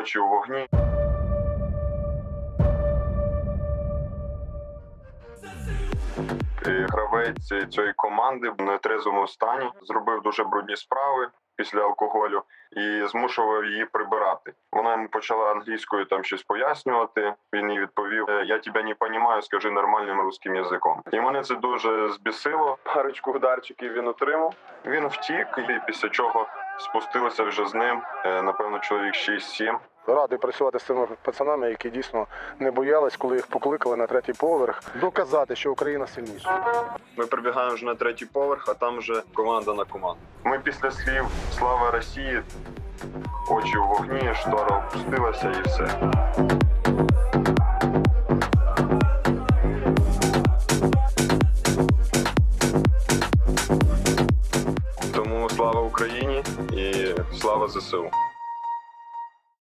очі у вогні. І Гравець цієї команди в нетрезвому стані зробив дуже брудні справи після алкоголю і змушував її прибирати. Вона йому почала англійською там щось пояснювати. Він їй відповів: «Е, Я тебе не розумію, скажи нормальним русським язиком. І мене це дуже збісило. Парочку ударчиків він отримав. Він втік, і після чого спустилися вже з ним. е, Напевно, чоловік 6-7. Радий працювати з цими пацанами, які дійсно не боялись, коли їх покликали на третій поверх, доказати, що Україна сильніша. Ми прибігаємо вже на третій поверх, а там вже команда на команду. Ми після слів Слава Росії, очі у вогні, штора опустилася і все. Тому слава Україні і слава ЗСУ.